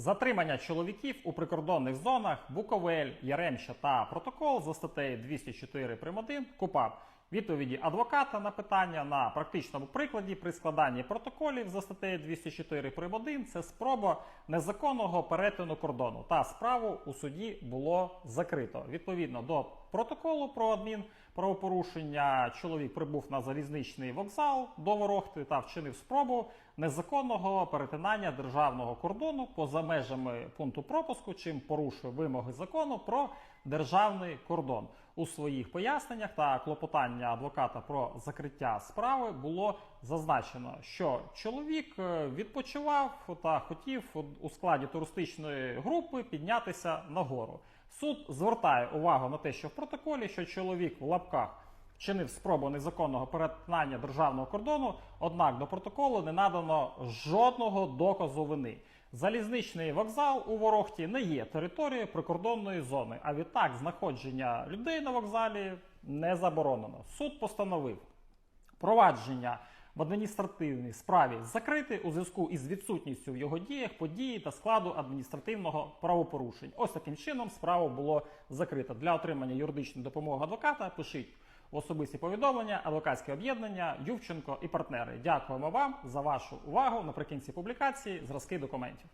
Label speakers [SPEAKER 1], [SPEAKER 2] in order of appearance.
[SPEAKER 1] Затримання чоловіків у прикордонних зонах Буковель, Яремща та протокол за статтею 204 прим. 1 КУПАП. Відповіді адвоката на питання на практичному прикладі при складанні протоколів за статтею 204 прим. 1 це спроба незаконного перетину кордону. Та справу у суді було закрито. Відповідно до протоколу про адмінправопорушення, чоловік прибув на залізничний вокзал до Ворохти та вчинив спробу незаконного перетинання державного кордону поза межами пункту пропуску, чим порушує вимоги закону про державний кордон. У своїх поясненнях та клопотання адвоката про закриття справи було зазначено, що чоловік е, відпочивав та хотів у складі туристичної групи піднятися нагору. Суд звертає увагу на те, що в протоколі, що чоловік в лапках вчинив спробу незаконного перетинання державного кордону, однак до протоколу не надано жодного доказу вини. Залізничний вокзал у Ворохті не є територією прикордонної зони, а відтак знаходження людей на вокзалі не заборонено. Суд постановив провадження в адміністративній справі закрити у зв'язку із відсутністю в його діях події та складу адміністративного правопорушень. Ось таким чином справу було закрито. Для отримання юридичної допомоги адвоката пишіть в особисті повідомлення, адвокатське об'єднання, Ювченко і партнери. Дякуємо вам за вашу увагу. Наприкінці публікації зразки документів.